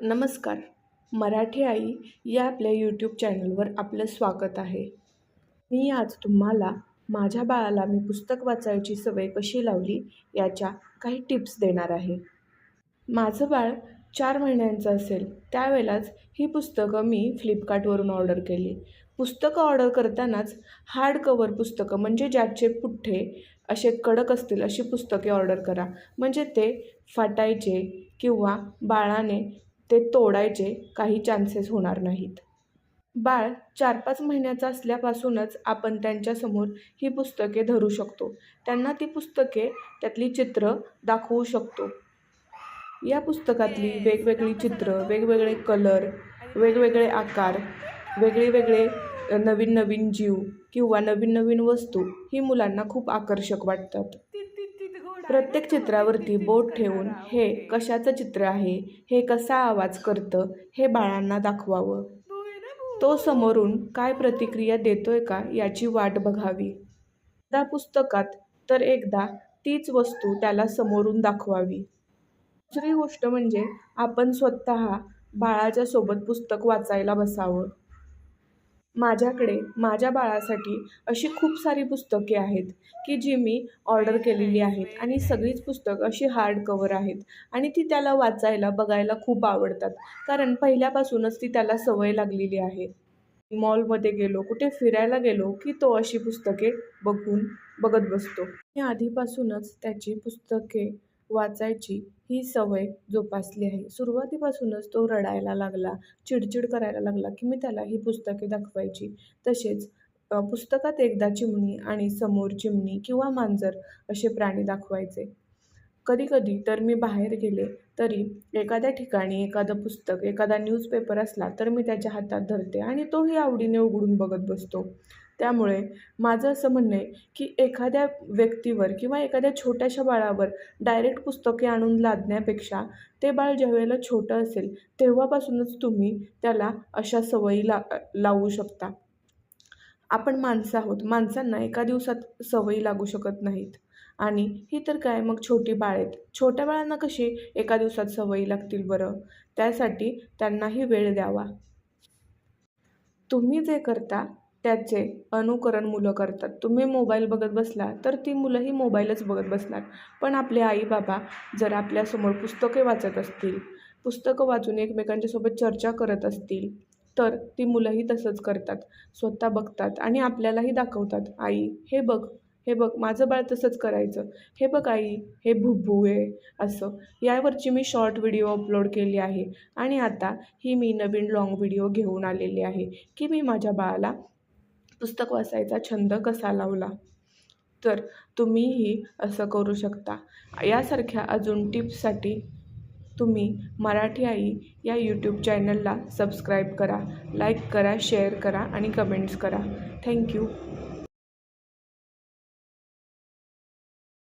नमस्कार. मराठी आई या आपल्या यूट्यूब चॅनलवर आपलं स्वागत आहे. मी आज तुम्हाला माझ्या बाळाला मी पुस्तक वाचायची सवय कशी लावली याच्या काही टिप्स देणार आहे. माझं बाळ चार महिन्यांचं असेल त्यावेळेलाच ही पुस्तकं मी फ्लिपकार्टवरून ऑर्डर केली. पुस्तकं ऑर्डर करतानाच हार्ड कवर पुस्तकं म्हणजे ज्याचे पुठ्ठे असे कडक असतील अशी पुस्तके ऑर्डर करा. म्हणजे ते फाटायचे किंवा बाळाने ते तोडायचे काही चान्सेस होणार नाहीत. बाळ चार पाच महिन्याचं असल्यापासूनच आपण त्यांच्यासमोर ही पुस्तके धरू शकतो. त्यांना ती पुस्तके त्यातली चित्र दाखवू शकतो. या पुस्तकातली वेगवेगळी चित्र वेगवेगळे कलर वेगवेगळे आकार वेगळे वेगळे नवीन नवीन जीव किंवा नवीन नवीन वस्तू ही मुलांना खूप आकर्षक वाटतात. प्रत्येक चित्रावरती बोट ठेवून हे कशाचं चित्र आहे? हे कसा आवाज करतं? हे बाळांना दाखवावं. तो समोरून काय प्रतिक्रिया देतोय का याची वाट बघावी. एकदा पुस्तकात तर एकदा तीच वस्तू त्याला समोरून दाखवावी. दुसरी गोष्ट म्हणजे आपण स्वतः बाळाच्या सोबत पुस्तक वाचायला बसावं. माझ्याकडे माझ्या बाळासाठी अशी खूप सारी पुस्तके आहेत की जी मी ऑर्डर केलेली आहेत. आणि सगळीच पुस्तकं अशी हार्ड कवर आहेत. आणि ती त्याला वाचायला बघायला खूप आवडतात. कारण पहिल्यापासूनच ती त्याला सवय लागलेली आहे. मॉलमध्ये गेलो कुठे फिरायला गेलो की तो अशी पुस्तके बघून बघत बसतो. मी आधीपासूनच त्याची पुस्तके वाचायची ही सवय जोपासली आहे. सुरुवातीपासूनच तो रडायला लागला चिडचिड करायला लागला की मी त्याला ही पुस्तके दाखवायची. तसेच पुस्तकात एकदा चिमणी आणि समोर चिमणी किंवा मांजर असे प्राणी दाखवायचे. कधीकधी तर मी बाहेर गेले तरी एखाद्या ठिकाणी एखादं पुस्तक एखादा न्यूजपेपर असला तर मी त्याच्या हातात धरते आणि तोही आवडीने उघडून बघत बसतो. त्यामुळे माझं असं म्हणणं आहे की एखाद्या व्यक्तीवर किंवा एखाद्या छोट्याशा बाळावर डायरेक्ट पुस्तके आणून लादण्यापेक्षा ते बाळ ज्यावेळेला छोटं असेल तेव्हापासूनच तुम्ही त्याला अशा सवयी ला लावू शकता. आपण माणसं आहोत माणसांना एका दिवसात सवयी लागू शकत नाहीत. आणि ही तर काय मग छोटी बाळ आहेत? छोट्या बाळांना कशी एका दिवसात सवयी लागतील बरं? त्यासाठी त्यांनाही वेळ द्यावा. तुम्ही जे करता त्याचे अनुकरण मुलं करतात. तुम्ही मोबाईल बघत बसला तर ती मुलंही मोबाईलच बघत बसणार. पण आपले आई बाबा जर आपल्यासमोर पुस्तके वाचत असतील पुस्तकं वाचून एकमेकांच्यासोबत चर्चा करत असतील तर ती मुलंही तसंच करतात. स्वतः बघतात आणि आपल्यालाही दाखवतात आई हे बघ हे बघ माझं बाळ तसंच करायचं. हे बघ आई हे भुभू आहे असं. यावरची मी शॉर्ट व्हिडिओ अपलोड केली आहे. आणि आता ही मी नवीन लाँग व्हिडिओ घेऊन आलेली आहे की मी माझ्या बाळाला पुस्तक वाचायचा छंद कसा लावला? तर तुम्हीही असं करू शकता. यासारख्या अजून टिप्ससाठी तुम्ही मराठी आई या यूट्यूब चॅनलला सबस्क्राईब करा लाईक करा शेअर करा आणि कमेंट्स करा. थँक्यू